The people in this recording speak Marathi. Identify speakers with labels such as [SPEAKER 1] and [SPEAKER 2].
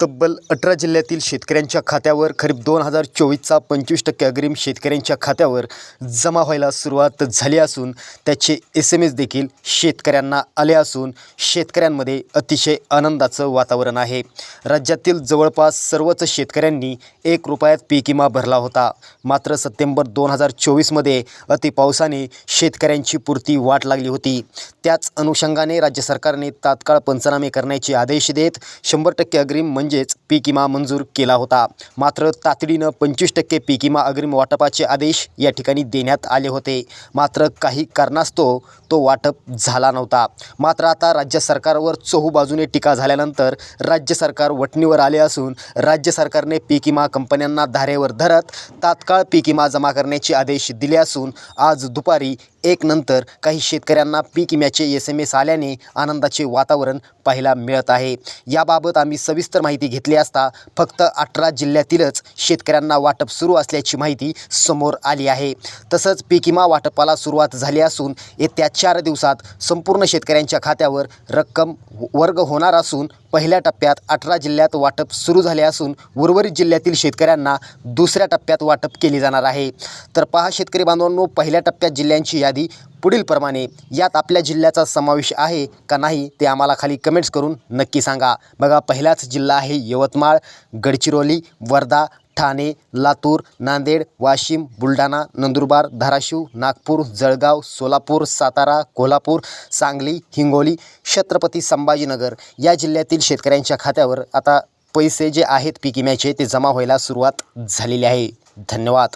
[SPEAKER 1] तब्बल अठरा जिल्ह्यातील शेतकऱ्यांच्या खात्यावर खरीप दोन हजार चोवीसचा पंचवीस टक्के अग्रिम शेतकऱ्यांच्या खात्यावर जमा व्हायला सुरुवात झाली असून त्याचे एस एम एस देखील शेतकऱ्यांना आले असून शेतकऱ्यांमध्ये अतिशय आनंदाचं वातावरण आहे. राज्यातील जवळपास सर्वच शेतकऱ्यांनी एक रुपयात पीक विमा भरला होता. मात्र सप्टेंबर दोन हजार चोवीसमध्ये अतिपावसाने शेतकऱ्यांची पुरती वाट लागली होती. त्याच अनुषंगाने राज्य सरकारने तात्काळ पंचनामे करण्याचे आदेश देत शंभर टक्के अग्रिम म्हणजेच पीक विमा मंजूर केला होता. मात्र तातडीनं पंचवीस टक्के पीक विमा अग्रिम वाटपाचे आदेश या ठिकाणी देण्यात आले होते. मात्र काही कारणास्तव तो वाटप झाला नव्हता. मात्र आता राज्य सरकारवर चहूबाजूने टीका झाल्यानंतर राज्य सरकार वटणीवर आले असून राज्य सरकारने पीक विमा कंपन्यांना धारेवर धरत तात्काळ पीक विमा जमा करण्याचे आदेश दिले असून आज दुपारी एक नंतर काही शेतकऱ्यांना पीक विम्याचे एस एम एस आल्याने आनंदाचे वातावरण पाहायला मिळत आहे. याबाबत आम्ही सविस्तर माहिती घेतली असता फक्त अठरा जिल्ह्यातीलच शेतकऱ्यांना वाटप सुरू असल्याची माहिती समोर आली आहे. तसंच पीक विमा वाटपाला सुरुवात झाली असून येत्या चार दिवसात संपूर्ण शेतकऱ्यांच्या खात्यावर रक्कम वर्ग होणार असून पहिल्या टप्प्यात अठरा जिल्ह्यात वाटप सुरू झाले असून उर्वरित जिल्ह्यातील शेतकऱ्यांना दुसऱ्या टप्प्यात वाटप केले जाणार आहे. तर पहा शेतकरी बांधवांनो पहिल्या टप्प्यात जिल्ह्यांची यादी पुढील प्रमाणे. यात आपल्या जिल्ह्याचा समावेश आहे का नाही ते आम्हाला खाली कमेंट्स करून नक्की सांगा. बघा पहिलाच जिल्हा आहे यवतमाळ गडचिरोली वर्धा ठाणे लातूर नांदेड वाशिम बुलढाणा नंदुरबार धाराशिव नागपूर जळगाव सोलापूर सातारा कोल्हापूर सांगली हिंगोली छत्रपती संभाजीनगर या जिल्ह्यातील शेतकऱ्यांच्या खात्यावर आता पैसे जे आहेत पीक विम्याचे ते जमा व्हायला सुरुवात झालेली आहे. धन्यवाद.